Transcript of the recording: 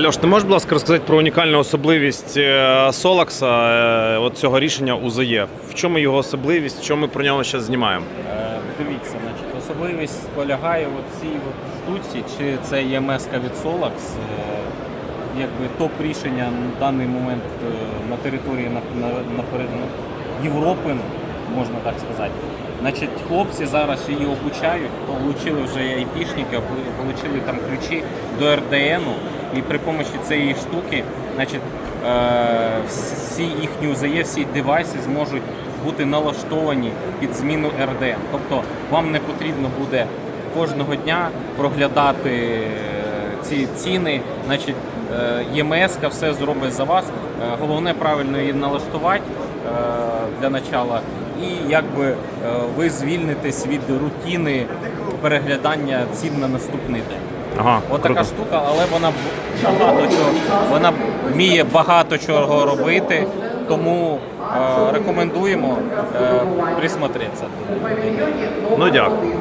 Льош, ти можеш, будь ласка, розказати про унікальну особливість е, Солакса, е, от цього рішення УЗЄ? В чому його особливість, чому ми про нього зараз знімаємо? Е, Дивіться, значить, особливість полягає в цій штуці, чи це є меска від е, якби топ-рішення на даний момент на території на, на Європи, можна так сказати. Значить, хлопці зараз її обучають, отримали вже айпішники, отримали там ключі до РДНу, і при допомогі цієї штуки, значить, е, всі їхні УЗЄ, всі девайси зможуть бути налаштовані під зміну РДН. Тобто вам не потрібно буде кожного дня проглядати е, ці ціни. Значить, е, ЄМС все зробить за вас. Головне правильно її налаштувати для начала. І якби ви звільнитесь від рутини переглядання цін на наступний день. Ага, Отака круто. штука, але вона багато чого вона вміє багато чого робити, тому е, рекомендуємо е, присмотреться. Ну дякую.